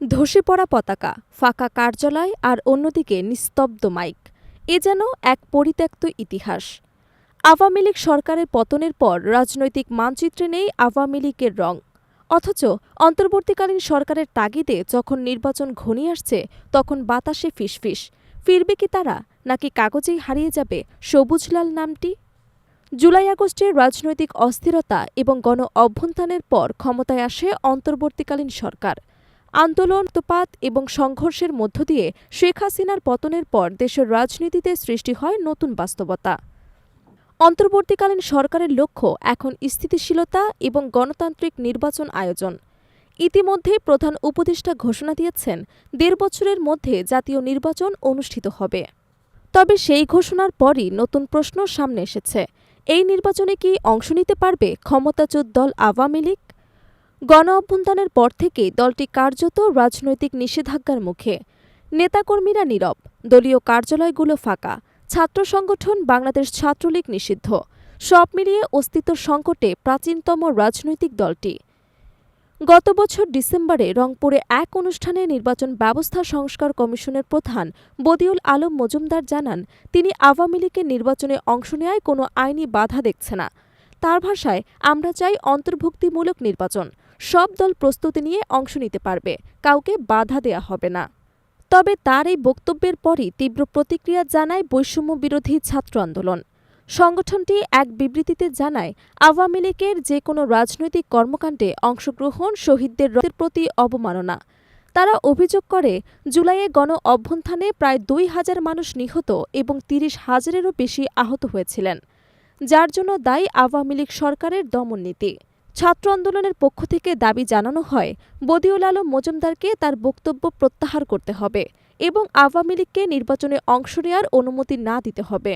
ধসে পড়া পতাকা, ফাঁকা কার্যালয় আর অন্যদিকে নিস্তব্ধ মাইক। এ যেন এক পরিত্যক্ত ইতিহাস। আওয়ামী লীগ সরকারের পতনের পর রাজনৈতিক মানচিত্রে নেই আওয়ামী লীগের রং। অথচ অন্তর্বর্তীকালীন সরকারের তাগিদে যখন নির্বাচন ঘনিয়ে আসছে, তখন বাতাসে ফিসফিস। ফিরবে কি তারা, নাকি কাগজেই হারিয়ে যাবে সবুজ লাল নামটি? জুলাই আগস্টের রাজনৈতিক অস্থিরতা এবং গণ অভ্যুত্থানের পর ক্ষমতায় আসে অন্তর্বর্তীকালীন সরকার। আন্দোলন তোপাত এবং সংঘর্ষের মধ্য দিয়ে শেখ হাসিনার পতনের পর দেশের রাজনীতিতে সৃষ্টি হয় নতুন বাস্তবতা। অন্তর্বর্তীকালীন সরকারের লক্ষ্য এখন স্থিতিশীলতা এবং গণতান্ত্রিক নির্বাচন আয়োজন। ইতিমধ্যে প্রধান উপদেষ্টা ঘোষণা দিয়েছেন, দেড় বছরের মধ্যে জাতীয় নির্বাচন অনুষ্ঠিত হবে। তবে সেই ঘোষণার পরই নতুন প্রশ্ন সামনে এসেছে। এই নির্বাচনে কি অংশ নিতে পারবে ক্ষমতাচ্যুত দল আওয়ামী লীগ? গণ পর থেকেই দলটি কার্যত রাজনৈতিক নিষেধাজ্ঞার মুখে। নেতাকর্মীরা নীরব। দলীয় কার্যালয়গুলো ফাঁকা। ছাত্র সংগঠন বাংলাদেশ ছাত্রলীগ নিষিদ্ধ। সব মিলিয়ে অস্তিত্ব সংকটে প্রাচীনতম রাজনৈতিক দলটি। গত বছর ডিসেম্বরে রংপুরে এক অনুষ্ঠানে নির্বাচন ব্যবস্থা সংস্কার কমিশনের প্রধান বদিউল আলম মজুমদার জানান, তিনি আওয়ামী লীগের নির্বাচনে অংশ নেওয়ায় কোনো আইনি বাধা দেখছে না। তার ভাষায়, আমরা চাই অন্তর্ভুক্তিমূলক নির্বাচন। সব দল প্রস্তুতি নিয়ে অংশ নিতে পারবে। কাউকে বাধা দেয়া হবে না। তবে তার এই বক্তব্যের পরই তীব্র প্রতিক্রিয়া জানায় বৈষম্য বিরোধী ছাত্র আন্দোলন। সংগঠনটি এক বিবৃতিতে জানায়, আওয়ামী লীগের যে কোনো রাজনৈতিক কর্মকাণ্ডে অংশগ্রহণ শহীদদের রক্তের প্রতি অবমাননা। তারা অভিযোগ করে, জুলাইয়ে গণ অভ্যুত্থানে প্রায় দুই হাজার মানুষ নিহত এবং তিরিশ হাজারেরও বেশি আহত হয়েছিলেন, যার জন্য দায়ী আওয়ামী লীগ সরকারের দমননীতি। ছাত্র আন্দোলনের পক্ষ থেকে দাবি জানানো হয়, বদিউল আলম মজুমদারকে তার বক্তব্য প্রত্যাহার করতে হবে এবং আওয়ামী লীগকে নির্বাচনে অংশ নেওয়ার অনুমতি না দিতে হবে।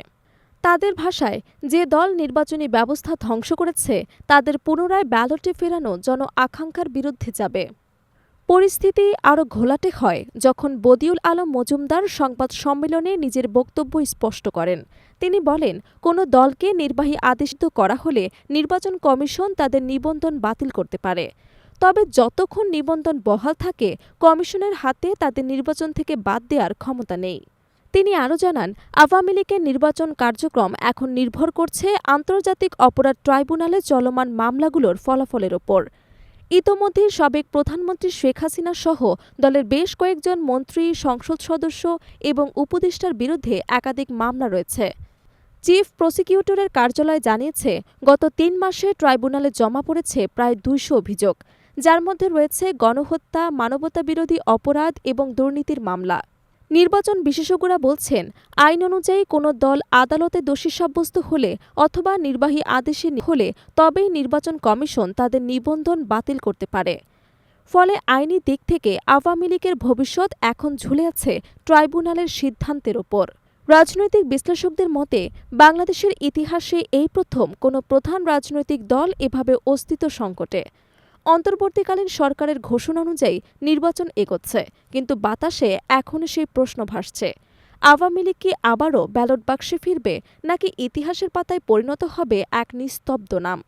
তাদের ভাষায়, যে দল নির্বাচনী ব্যবস্থা ধ্বংস করেছে, তাদের পুনরায় ব্যালটে ফেরানো জন আকাঙ্ক্ষার বিরুদ্ধে যাবে। পরিস্থিতি আরও ঘোলাটে হয় যখন বদিউল আলম মজুমদার সংবাদ সম্মেলনে নিজের বক্তব্য স্পষ্ট করেন। তিনি বলেন, কোনো দলকে নির্বাহী আদেশিত করা হলে নির্বাচন কমিশন তাদের নিবন্ধন বাতিল করতে পারে। তবে যতক্ষণ নিবন্ধন বহাল থাকে, কমিশনের হাতে তাদের নির্বাচন থেকে বাদ দেওয়ার ক্ষমতা নেই। তিনি আরও জানান, আওয়ামী লীগের নির্বাচন কার্যক্রম এখন নির্ভর করছে আন্তর্জাতিক অপরাধ ট্রাইব্যুনালে চলমান মামলাগুলোর ফলাফলের ওপর। ইতোমধ্যে সাবেক প্রধানমন্ত্রী শেখ হাসিনা সহ দলের বেশ কয়েকজন মন্ত্রী, সংসদ সদস্য এবং উপদেষ্টার বিরুদ্ধে একাধিক মামলা রয়েছে। চিফ প্রসিকিউটরের কার্যালয় জানিয়েছে, গত তিন মাসে ট্রাইব্যুনালে জমা পড়েছে প্রায় দুইশো অভিযোগ, যার মধ্যে রয়েছে গণহত্যা, মানবতাবিরোধী অপরাধ এবং দুর্নীতির মামলা। নির্বাচন বিশেষজ্ঞরা বলছেন, আইন অনুযায়ী কোনো দল আদালতে দোষী সাব্যস্ত হলে অথবা নির্বাহী আদেশে হলে তবেই নির্বাচন কমিশন তাদের নিবন্ধন বাতিল করতে পারে। ফলে আইনি দিক থেকে আওয়ামী লীগের ভবিষ্যৎ এখন ঝুলে আছে ট্রাইব্যুনালের সিদ্ধান্তের ওপর। রাজনৈতিক বিশ্লেষকদের মতে, বাংলাদেশের ইতিহাসে এই প্রথম কোনো প্রধান রাজনৈতিক দল এভাবে অস্তিত্ব সংকটে। অন্তর্বর্তীকালীন সরকারের ঘোষণা অনুযায়ী নির্বাচন এগোচ্ছে, কিন্তু বাতাসে এখনও সেই প্রশ্ন ভাসছে। আওয়ামী লীগ কি আবারও ব্যালট বাক্সে ফিরবে, নাকি ইতিহাসের পাতায় পরিণত হবে এক নিস্তব্ধ নাম?